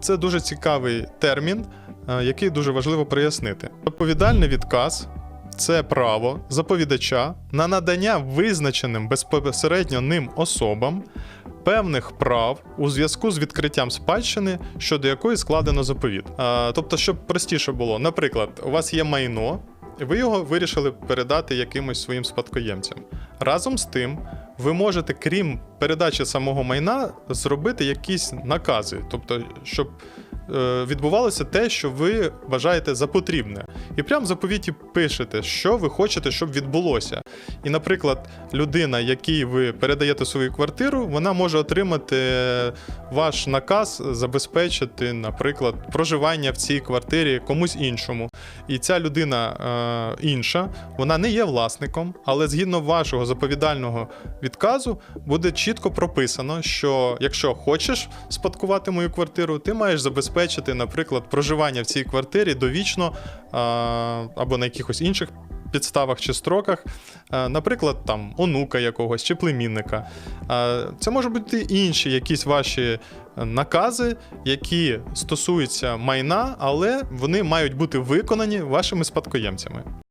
Це дуже цікавий термін, який дуже важливо прояснити. Відповідальний відказ це право заповідача на надання визначеним безпосередньо ним особам певних прав у зв'язку з відкриттям спадщини, щодо якої складено заповіт. Тобто, щоб простіше було, наприклад, у вас є майно, і ви його вирішили передати якимось своїм спадкоємцям. Разом з тим, ви можете, крім передачі самого майна, зробити якісь накази, тобто, щоб відбувалося те, що ви вважаєте за потрібне. І прямо в заповіті пишете, що ви хочете, щоб відбулося. І, наприклад, людина, якій ви передаєте свою квартиру, вона може отримати ваш наказ забезпечити, наприклад, проживання в цій квартирі комусь іншому. І ця людина е, інша, вона не є власником, але згідно вашого заповідального відказу буде чітко прописано, що якщо хочеш спадкувати мою квартиру, ти маєш забезпечити, наприклад, проживання в цій квартирі довічно або на якихось інших. Підставах чи строках, наприклад, там онука якогось чи племінника. Це можуть бути інші якісь ваші накази, які стосуються майна, але вони мають бути виконані вашими спадкоємцями.